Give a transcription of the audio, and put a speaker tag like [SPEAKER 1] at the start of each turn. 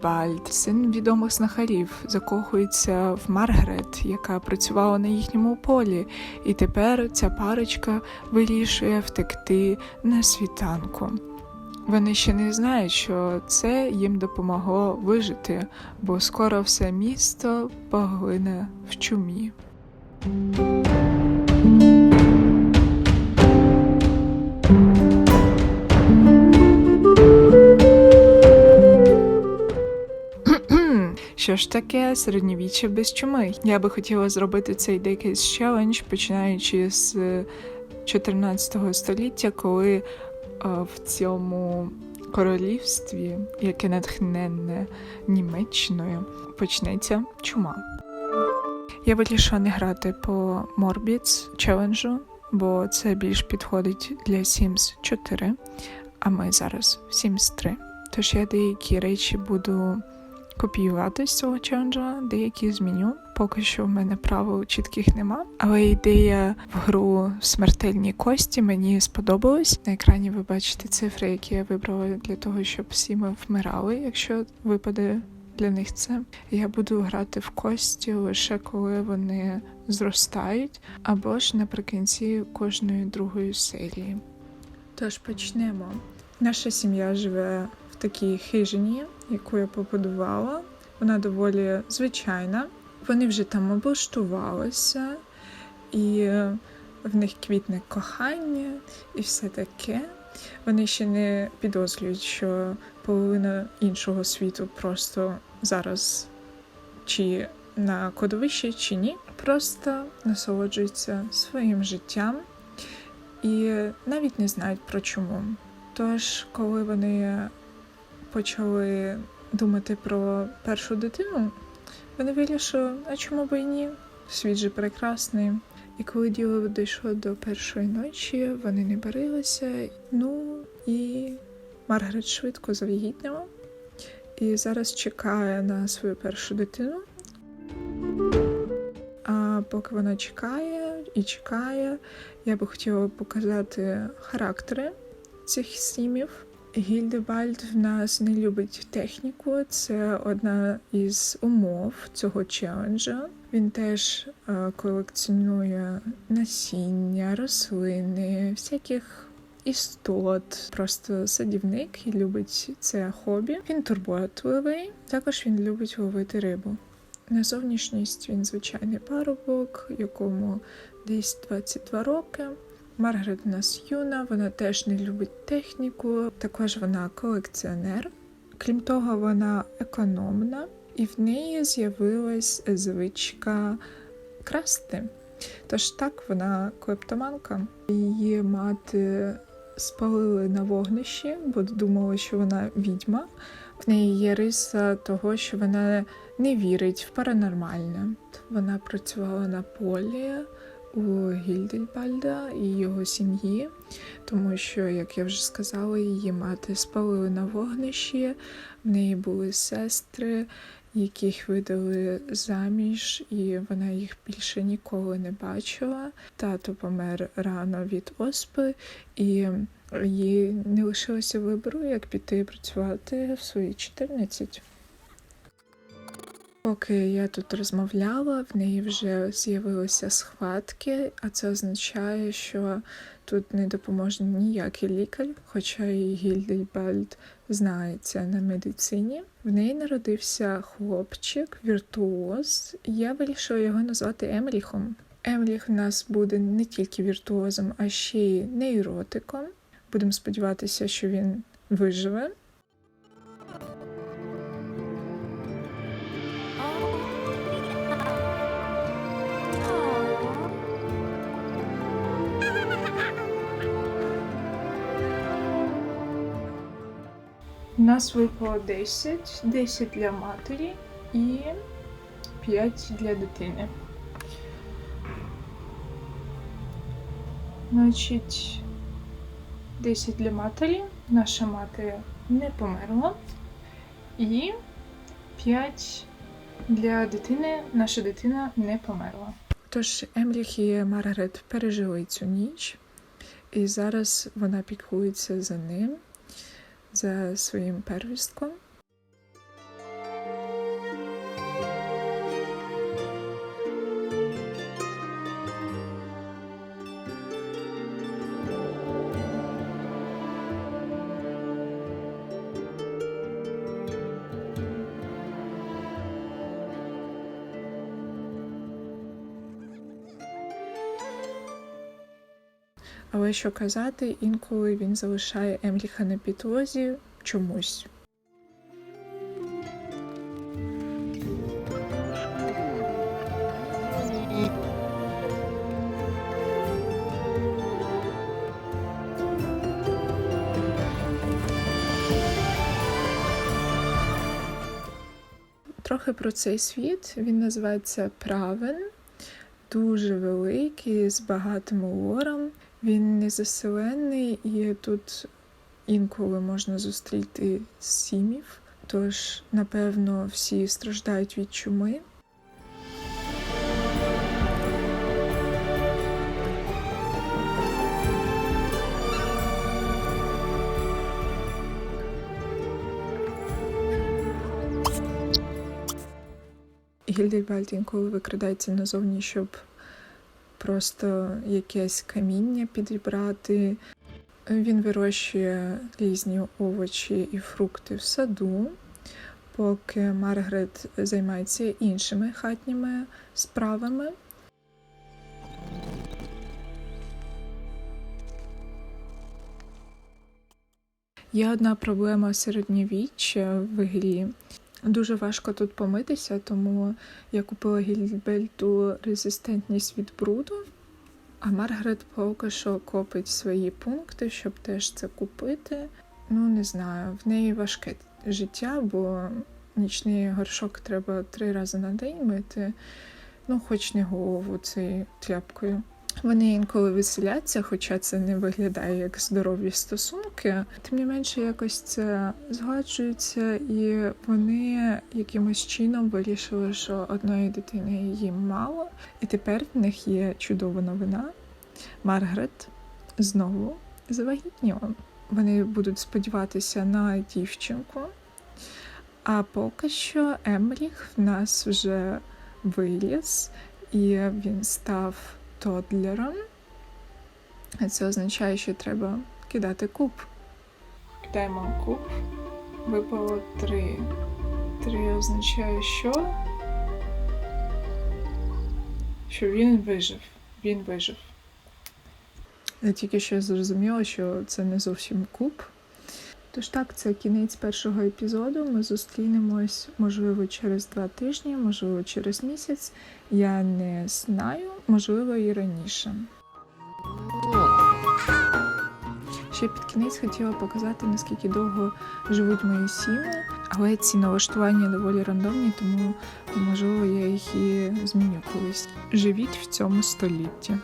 [SPEAKER 1] Гільдебальд, син відомих знахарів, закохується в Маргарет, яка працювала на їхньому полі, і тепер ця парочка вирішує втекти на світанку. Вони ще не знають, що це їм допомогло вижити, бо скоро все місто поглине в чумі. Що ж таке середньовіччя без чуми? Я би хотіла зробити цей Decades Challenge, починаючи з 14 століття, коли е, в цьому королівстві, яке натхненне Німеччиною, почнеться чума. Я вирішила не грати по Morbids челенджу, бо це більш підходить для Sims 4, а ми зараз в Sims 3. Тож я деякі речі буду копіювати з цього челенджа, деякі зміню. Поки що в мене правил чітких нема. Але ідея в гру смертельні кості мені сподобалась. На екрані ви бачите цифри, які я вибрала для того, щоб всі ми вмирали, якщо випаде для них це. Я буду грати в кості лише коли вони зростають, або ж наприкінці кожної другої серії. Тож почнемо. Наша сім'я живе такій хижині, яку я побудувала. Вона доволі звичайна. Вони вже там облаштувалися, і в них квітне кохання і все таке. Вони ще не підозрюють, що половина іншого світу просто зараз чи на кладовищі, чи ні, просто насолоджуються своїм життям і навіть не знають про чому. Тож, коли вони почали думати про першу дитину, вони вирішили, а чому б і ні? Світ же прекрасний. І коли діло дійшло до першої ночі, вони не барилися. Ну і Маргарет швидко завагітніла і зараз чекає на свою першу дитину. А поки вона чекає і чекає, я би хотіла показати характери цих сімів. Гільдебальд в нас не любить техніку, це одна із умов цього челенджа. Він теж е, колекціонує насіння, рослини, всяких істот, просто садівник і любить це хобі. Він турботливий, також він любить ловити рибу. На зовнішність він звичайний парубок, якому десь 22 роки. Маргарет у нас юна, вона теж не любить техніку, також вона колекціонер. Крім того, вона економна, і в неї з'явилась звичка красти. Тож так, вона клептоманка. Її мати спалили на вогнищі, бо думали, що вона відьма. В неї є риса того, що вона не вірить в паранормальне. Вона працювала на полі у Гільдельбальда і його сім'ї, тому що, як я вже сказала, її мати спалили на вогнищі, в неї були сестри, яких видали заміж, і вона їх більше ніколи не бачила. Тато помер рано від оспи, і їй не лишилося вибору, як піти працювати в свої 14. Поки я тут розмовляла, в неї вже з'явилися схватки, а це означає, що тут не допоможе ніякий лікар, хоча і Гільдельбальд знається на медицині. В неї народився хлопчик, віртуоз, я вирішила його назвати Емріхом. Емріх у нас буде не тільки віртуозом, а ще й нейротиком. Будемо сподіватися, що він виживе. У нас випало 10, 10 для матері і 5 для дитини. Значить, 10 для матері. Наша мати не померла. І 5 для дитини. Наша дитина не померла. Тож Емріх і Маргарет пережили цю ніч, і зараз вона піклується за ним, за своїм первістком. Але що казати, інколи він залишає Емліха на підлозі чомусь. Трохи про цей світ. Він називається Правен, дуже великий, з багатим лором. Він не заселений, і тут інколи можна зустріти сімів. Тож, напевно, всі страждають від чуми. Гільдельбальд інколи викрадається назовні, щоб просто якесь каміння підібрати. Він вирощує різні овочі і фрукти в саду, поки Маргарет займається іншими хатніми справами. Є одна проблема середньовіччя в грі. Дуже важко тут помитися, тому я купила гільбельту резистентність від бруду. А Маргарет поки що копить свої пункти, щоб теж це купити. Ну, не знаю, в неї важке життя, бо нічний горшок треба три рази на день мити, ну, хоч не голову цією тряпкою. Вони інколи веселяться, хоча це не виглядає як здорові стосунки. Тим не менше, якось це згоджується, і вони якимось чином вирішили, що одної дитини їм мало. І тепер в них є чудова новина. Маргарет знову завагітніла. Вони будуть сподіватися на дівчинку. А поки що Емріх в нас вже виріс, і він став тодлером. А це означає, що треба кидати куб. Кидаємо куб. Випало три. Три означає, що? Що він вижив. Він вижив. Я тільки що зрозуміла, що це не зовсім куб. Тож так, це кінець першого епізоду. Ми зустрінемось, можливо, через два тижні, можливо, через місяць. Я не знаю, можливо, і раніше. Ще під кінець хотіла показати, наскільки довго живуть мої сім'ї, але ці налаштування доволі рандомні, тому можливо я їх і зміню колись. Живіть в цьому столітті.